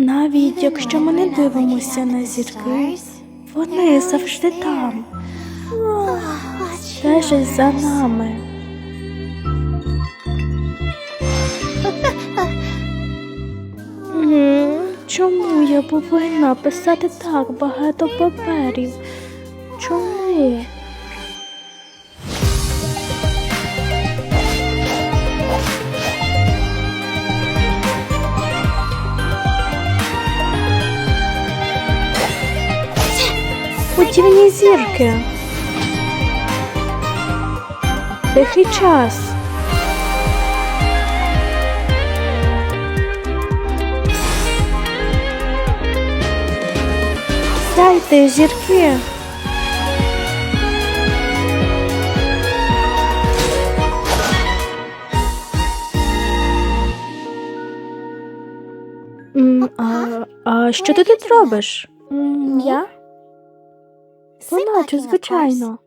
Навіть якщо ми не дивимося на зірки, вони завжди там, стежать за нами. Чому я повинна писати так багато паперів? Путівні зірки. Тихий час. Сяйте, зірки. А, а що ти тут робиш? Я? Плачу, звичайно.